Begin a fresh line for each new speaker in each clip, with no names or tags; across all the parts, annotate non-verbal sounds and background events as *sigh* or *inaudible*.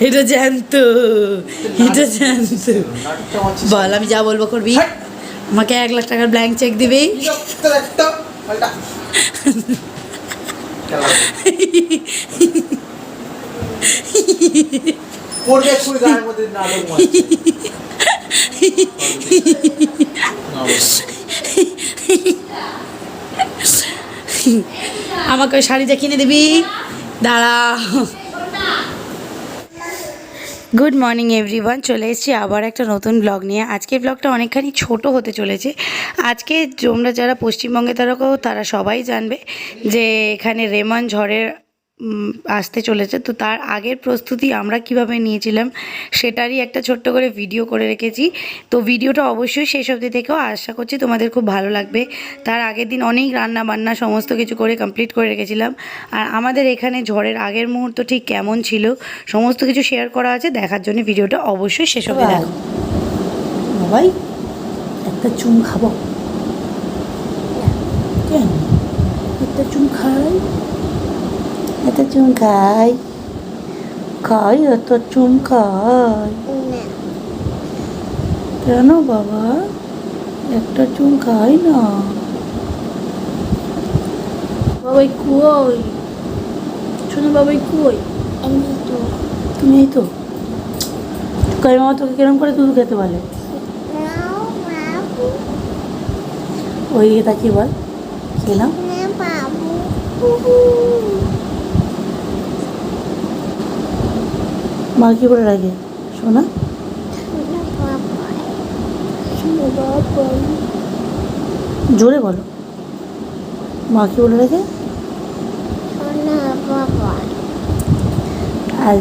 এটা জ্যান্ত এটা জ্যান্ত। বল আমি যা বলব করবি? আমাকে এক লাখ টাকার ব্ল্যাঙ্ক চেক দিবি?
পড়বে *laughs* *laughs*
আমাকে ওই শাড়িটা কিনে দিবি? দাঁড়া। গুড মর্নিং এভরিওয়ান চলে এসেছি আবার একটা নতুন ব্লগ নিয়ে। আজকের ব্লগটা অনেকখানি ছোট হতে চলেছে। আজকে তোমরা যারা পশ্চিমবঙ্গে তারা তারা সবাই জানবে যে এখানে রেমান ঝড়ের আসতে চলেছে। তো তার আগের প্রস্তুতি আমরা কীভাবে নিয়েছিলাম সেটারই একটা ছোট্ট করে ভিডিও করে রেখেছি। তো ভিডিওটা অবশ্যই শেষ অবধি থেকেও আশা করছি তোমাদের খুব ভালো লাগবে। তার আগের দিন অনেক রান্না বান্না সমস্ত কিছু করে কমপ্লিট করে রেখেছিলাম। আর আমাদের এখানে ঝড়ের আগের মুহূর্ত ঠিক কেমন ছিল সমস্ত কিছু শেয়ার করা আছে। দেখার জন্য ভিডিওটা অবশ্যই শেষ অবধি দেখো। বাবাই একটা চুম খাব। একটা চুম খাই? একটা চুম খাই। খাই এত চুম খাই। কেন বাবা? একটা চুম খাই না। বাবাই কই? শোনো বাবাই কই? তুমি এই তো। কাই মামা তোকে কিরম করে দুধ খেতে বলে? ওই এটা কি বল। খেলাম মা কি বলে রাখে শোনা জোরে বলো। মা কি বলে রাখে আর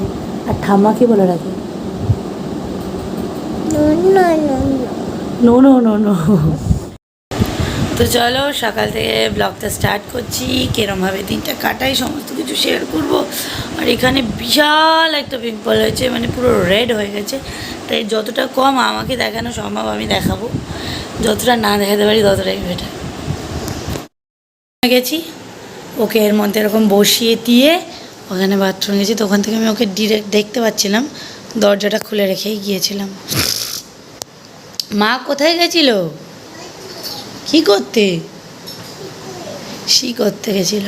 আর ঠাম্মা কি বলে রাখে নো তো চলো, সকাল থেকে ব্লগটা স্টার্ট করছি। কিরমভাবে দিনটা কাটাই সমস্ত কিছু শেয়ার করব। আর এখানে বিশাল একটা পিম্পল হয়েছে মানে পুরো রেড হয়ে গেছে। তাই যতটা কম আমাকে দেখানো সম্ভব, আমি দেখাবো। যতটা না দেখাতে পারি, ততটাই বেটার গেছি। ওকে এর মধ্যে এরকম বসিয়ে দিয়ে ওখানে বাথরুম গেছি তো ওখান থেকে আমি ওকে ডিরেক্ট দেখতে পাচ্ছিলাম। দরজাটা খুলে রেখেই গিয়েছিলাম। মা কোথায় গেছিল? কি করতে? শি করতে গেছিল?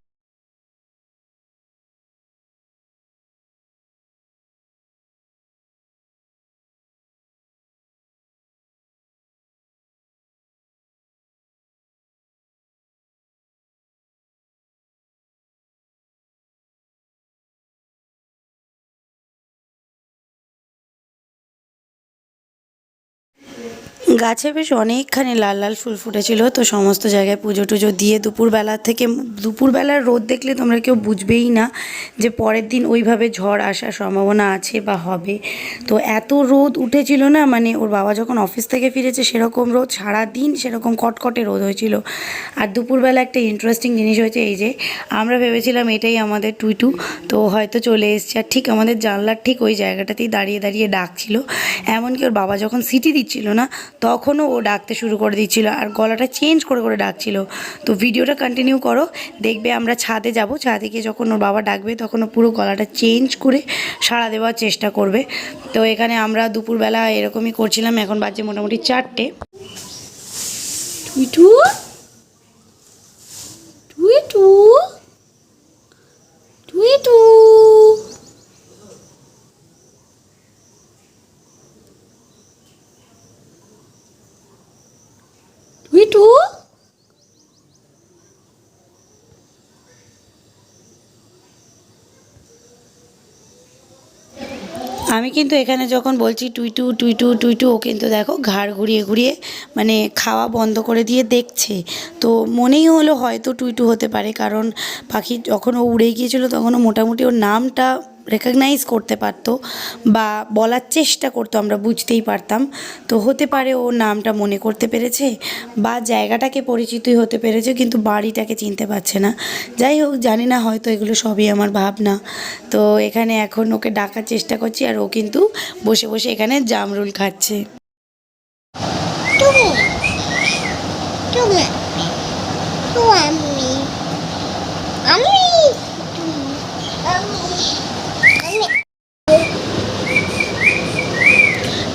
গাছে বেশ অনেকখানি লাল লাল ফুল ফুটেছিল, তো সমস্ত জায়গায় পুজো টুজো দিয়ে দুপুরবেলা থেকে দুপুরবেলার রোদ দেখলে তোমরা কেউ বুঝবেই না যে পরের দিন ওইভাবে ঝড় আসার সম্ভাবনা আছে বা হবে। তো এত রোদ উঠেছিল না মানে ওর বাবা যখন অফিস থেকে ফিরেছে সেরকম রোদ, সারাদিন সেরকম কটকটে রোদ হয়েছিল। আর দুপুরবেলা একটা ইন্টারেস্টিং জিনিস হয়েছে, এই যে আমরা ভেবেছিলাম এটাই আমাদের টুইটু, তো হয়তো চলে এসছে। আর ঠিক আমাদের জানলার ঠিক ওই জায়গাটাতেই দাঁড়িয়ে দাঁড়িয়ে ডাকছিল। এমনকি ওর বাবা যখন সিটি দিচ্ছিল না তখনও ও ডাকতে শুরু করে দিচ্ছিল আর গলাটা চেঞ্জ করে করে ডাকছিল। তো ভিডিওটা কন্টিনিউ করো, দেখবে আমরা ছাদে যাব, ছাদে গিয়ে যখন ওর বাবা ডাকবে তখন ও পুরো গলাটা চেঞ্জ করে সাড়া দেওয়ার চেষ্টা করবে। তো এখানে আমরা দুপুরবেলা এরকমই করছিলাম, এখন বাজে মোটামুটি চারটে। টুইটু? টুইটু? টুইটু? আমি কিন্তু এখানে যখন বলছি টুইটু টুইটু টুইটু ও কিন্তু দেখো ঘাড় ঘুরিয়ে ঘুরিয়ে মানে খাওয়া বন্ধ করে দিয়ে দেখছে। তো মনেই হলো হয়তো টুইটু হতে পারে, কারণ পাখি যখন ও উড়ে গিয়েছিল তখন মোটামুটি ওর নামটা রেকগনাইজ করতে পারতো বা বলার চেষ্টা করতো, আমরা বুঝতেই পারতাম। তো হতে পারে ও নামটা মনে করতে পেরেছে বা জায়গাটাকে পরিচিতই হতে পেরেছে, কিন্তু বাড়িটাকে চিনতে পারছে না। যাই হোক, জানি না হয়তো এগুলো সবই আমার ভাবনা। তো এখানে এখন ওকে ডাকার চেষ্টা করছি আর ও কিন্তু বসে বসে এখানে জামরুল খাচ্ছে।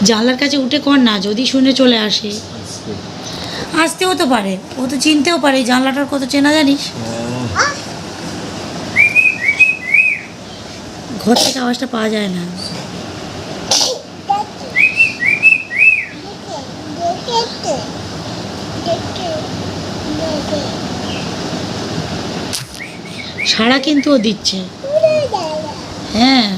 জানলার কাছে উঠে কর না যদি শুনে চলে আসে। আসতেও তো পারে ও তো চিনতেও পারে জানলাটার কত চেনা জানিস? ঘর থেকে আওয়াজটা পাওয়া যায় না। সাড়া কিন্তু ও দিচ্ছে। হ্যাঁ।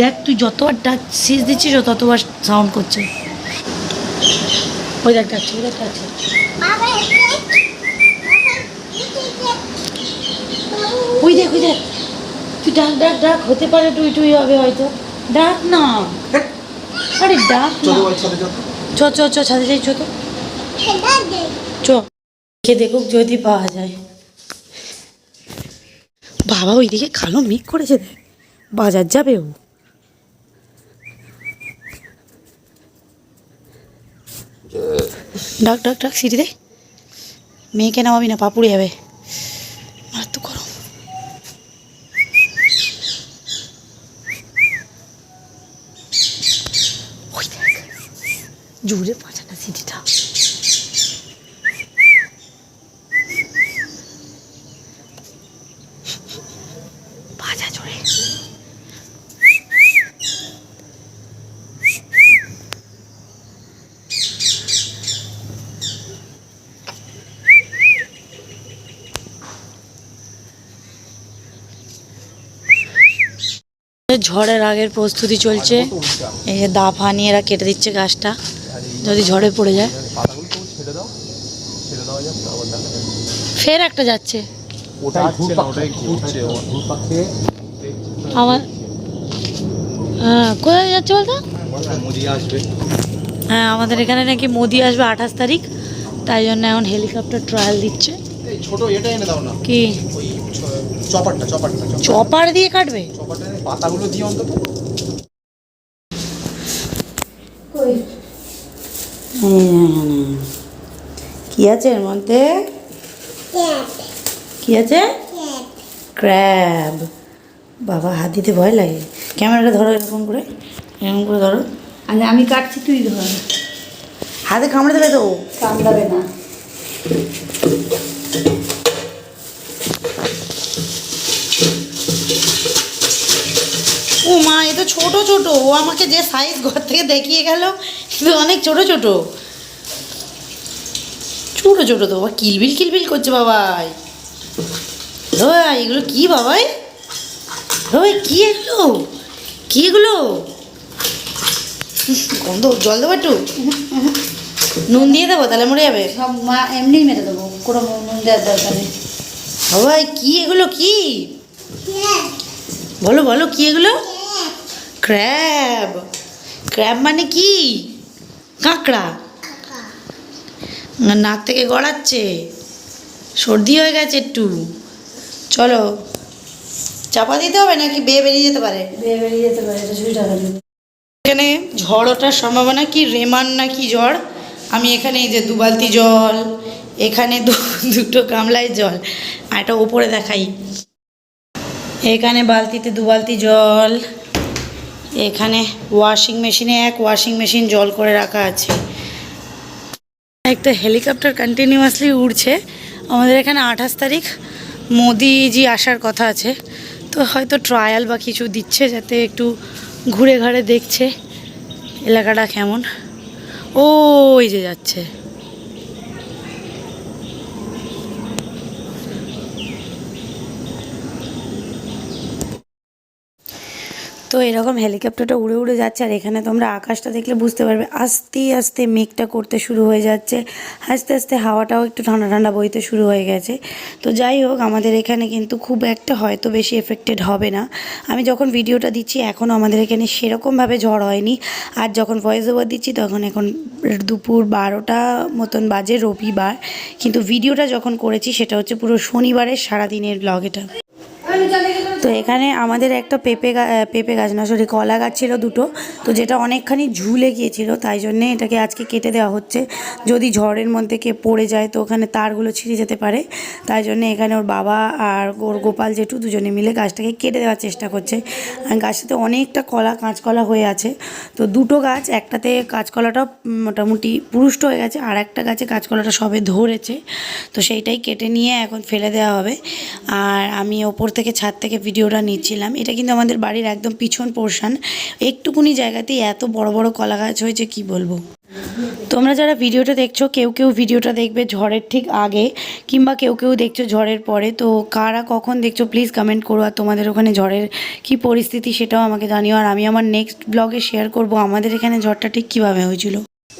দেখ তুই যতবার ডাক সিজ দিচ্ছিস ও ততবার সাউন্ড করছে। ওই দেখ ডাকছে ওই দেখ ডাকছে ওই দেখ ওই দেখ। তুই ডাক ডাক ডাক হতে পারে টুই টুই হবে হয়তো। ডাক না। আরে ডাক না। চ চ চ ছাদে যাই চ তো চ। কে দেখুক যদি পাওয়া যায়। বাবা ওইদিকে কালো মেঘ করেছে দেখ বাজার যাবে ও। ডাক ডাক ডাক সিঁড়ি দে। মেয়েকে নামাবি না পাপুড়ি হবে। ওই দেখ জোরে পাঁচা না সিঁড়িটা বাজা জোরে ঝড়ের আগের প্রস্তুতি চলছে। এই যে দা ফা নিয়ে এরা কেটে দিচ্ছে গাছটা যদি ঝড়ে পড়ে যায়। ফের একটা যাচ্ছে। আমার হ্যাঁ কোথায় যাচ্ছে বলতো? হ্যাঁ আমাদের এখানে নাকি মোদি আসবে আঠাশ তারিখ তাই জন্য এখন হেলিকপ্টার ট্রায়াল দিচ্ছে।
এই ছোট এটা এনে দাও না।
কি?
চপারটা চপারটা চপার।
চপার দিয়ে কাটবে?
চপারটা পাতাগুলো দিয়ে অন্তত।
কি আছে এর মধ্যে? কি আছে? ক্র্যাব। বাবা হাত দিতে ভয় লাগে। ক্যামেরাটা ধরো এরকম করে এরকম করে ধরো।
আরে আমি কাটছি তুই ধর।
হাতে কামড়ে দেবে তো
কামড়াবে না।
ও মা এ তো ছোট ছোট। ও আমাকে যে সাইজ ঘর থেকে দেখিয়ে গেল কিন্তু অনেক ছোট ছোট। ছোট ছোট তো বাবা কিলবিল কিলবিল করছে বাবাই। ভাই এগুলো কি বাবাই? ভাই কি এগুলো? কি এগুলো? গন্ধ জল দেবো একটু? নুন দিয়ে দেবো তাহলে মরে যাবে।
সব মা এমনিই মেরে দেবো কোনো নুন দেওয়ার দরকার নেই।
বাবাই কি এগুলো কি? বলো বলো কি এগুলো? ক্র্যাব ক্র্যাব মানে কি? কাঁকড়া। না, নাক থেকে গড়াচ্ছে। সর্দি হয়ে গেছে একটু। চলো চাপা দিতে হবে নাকি বেয়ে বেরিয়ে যেতে পারে?
বেয়ে বেরিয়ে যেতে পারে
এখানে ঝড় ওঠার সম্ভাবনা কি? রেমান না কি ঝড়? আমি এখানে এই যে দু বালতি জল এখানে দুটো গামলায় জল। আর এটা ওপরে দেখাই। এখানে বালতিতে দু বালতি জল এখানে ওয়াশিং মেশিনে এক ওয়াশিং মেশিন জল করে রাখা আছে। একটা হেলিকপ্টার কন্টিনিউয়াসলি উড়ছে। আমাদের এখানে আঠাশ তারিখ মোদিজি আসার কথা আছে। তো হয়তো ট্রায়াল বা কিছু দিচ্ছে যাতে একটু ঘুরে ঘাড়ে দেখছে। এলাকাটা কেমন? ও ওই যে যাচ্ছে। তো এরকম হেলিকপ্টারটা উড়ে উড়ে যাচ্ছে আর এখানে তোমরা আকাশটা দেখলে বুঝতে পারবে আস্তে আস্তে মেঘটা করতে শুরু হয়ে যাচ্ছে। আস্তে আস্তে হাওয়াটাও একটু ঠান্ডা ঠান্ডা বইতে শুরু হয়ে গেছে। তো যাই হোক, আমাদের এখানে কিন্তু খুব একটা হয়তো বেশি এফেক্টেড হবে না। আমি যখন ভিডিওটা দিচ্ছি এখনও আমাদের এখানে সেরকমভাবে ঝড় হয়নি। আর যখন ভয়েস ওভার দিচ্ছি, তখন এখন দুপুর বারোটা মতন বাজে রবিবার। কিন্তু ভিডিওটা যখন করেছি, সেটা হচ্ছে পুরো শনিবারের সারাদিনের ব্লগ এটা। তো এখানে আমাদের একটা পেঁপে পেঁপে গাছ, না সরি কলা গাছ ছিল দুটো। তো যেটা অনেকখানি ঝুলে গিয়েছিল, তাই জন্যে এটাকে আজকে কেটে দেওয়া হচ্ছে। যদি ঝড়ের মধ্যে কে পড়ে যায়, তো ওখানে তারগুলো ছিঁড়ে যেতে পারে। তাই জন্য এখানে ওর বাবা আর ওর গোপাল জেঠু দুজনে মিলে গাছটাকে কেটে দেওয়ার চেষ্টা করছে। আর গাছটাতে অনেকটা কলা, কাঁচকলা হয়ে আছে। তো দুটো গাছ, একটাতে কাঁচকলাটা মোটামুটি পুরুষ্ট হয়ে গেছে, আর একটা গাছে কাঁচকলাটা সবে ধরেছে। তো সেইটাই কেটে নিয়ে এখন ফেলে দেওয়া হবে। আর আমি ওপর থেকে ছাদ থেকে ভিডিওটা নিচ্ছিলাম। এটা কিন্তু আমাদের বাড়ির একদম পিছন পোর্শন একটুকুনি জায়গাতেই এত বড় বড় কলা গাছ হয়েছে, কি বলব? তোমরা যারা ভিডিওটা দেখছ, কেউ কেউ ভিডিওটা দেখবে ঝড়ের ঠিক আগে, কিংবা কেউ কেউ দেখছ ঝড়ের পরে। তো কারা কখন দেখছ প্লিজ কমেন্ট করো আর তোমাদের ওখানে ঝড়ের কি পরিস্থিতি সেটাও আমাকে জানিও। আর আমি আমার নেক্সট ব্লগে শেয়ার করব, আমাদের এখানে ঝড়টা ঠিক কীভাবে হয়েছিল।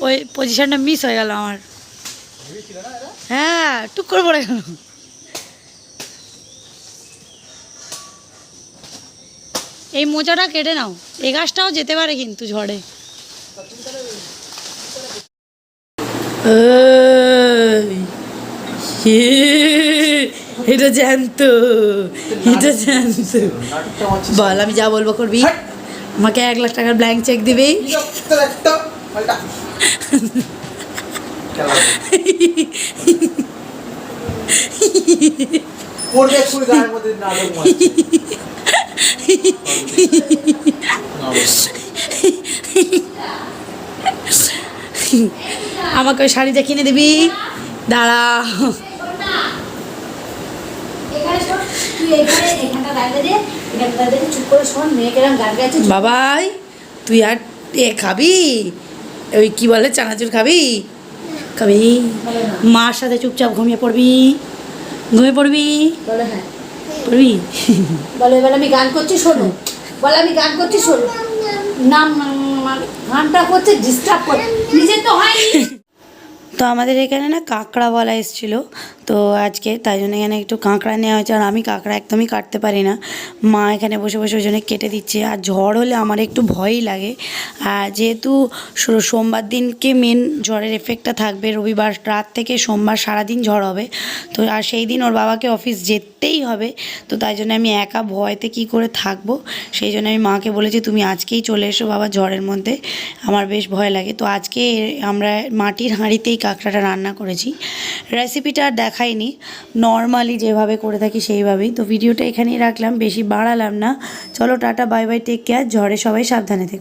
ওই পজিশনটা মিস হয়ে গেল আমার। হ্যাঁ টুক করে পড়ে গেল। এই মোচাটা কেটে নাও। এই গাছটাও যেতে পারে কিন্তু ঝড়ে। এটা জ্যান্ত এটা জ্যান্ত। বল আমি যা বলব করবি। আমাকে এক লাখ টাকার ব্ল্যাঙ্ক চেক দিবি।
পড়বে
আমাকে ওই শাড়িটা কিনে দিবি। দাঁড়া। বাবাই, তুই আর এ খাবি? ওই কি বলে, চানাচুর খাবি? খাবি। মার সাথে চুপচাপ ঘুমিয়ে পড়বি। ঘুমিয়ে পড়বি?
হ্যাঁ।
পড়বি
বলে এবার আমি গান করছি শোনো। বলে আমি গান করছি শোনো। নাম গানটা করছে ডিস্টার্ব করে। নিজে তো হয়
তো আমাদের এখানে না কাঁকড়া বলা এসেছিল। তো আজকে তাই জন্য এখানে একটু কাঁকড়া নেওয়া হয়েছে আর আমি কাঁকড়া একদমই কাটতে পারি না। মা এখানে বসে বসে ওই জন্য কেটে দিচ্ছে আর ঝড় হলে আমার একটু ভয়ই লাগে। আর যেহেতু সোমবার দিনকে মেন ঝড়ের এফেক্টটা থাকবে, রবিবার রাত থেকে সোমবার সারাদিন ঝড় হবে। তো আর সেই দিন ওর বাবাকে অফিস যেতেই হবে। তো তাই জন্য আমি একা ভয়তে কি করে থাকব? সেই জন্য আমি মাকে বলেছি, তুমি আজকেই চলে এসো বাবা ঝড়ের মধ্যে। আমার বেশ ভয় লাগে। তো আজকে আমরা মাটির হাঁড়িতেই কাঁকড়াটা রান্না করেছি। রেসিপিটা আর দেখাইনি। নর্মালি যেভাবে করে থাকি সেইভাবেই। তো ভিডিওটা এখানেই রাখলাম, বেশি বাড়ালাম না। চলো tata bye bye take care ঝড়ে সবাই সাবধানে থেকো।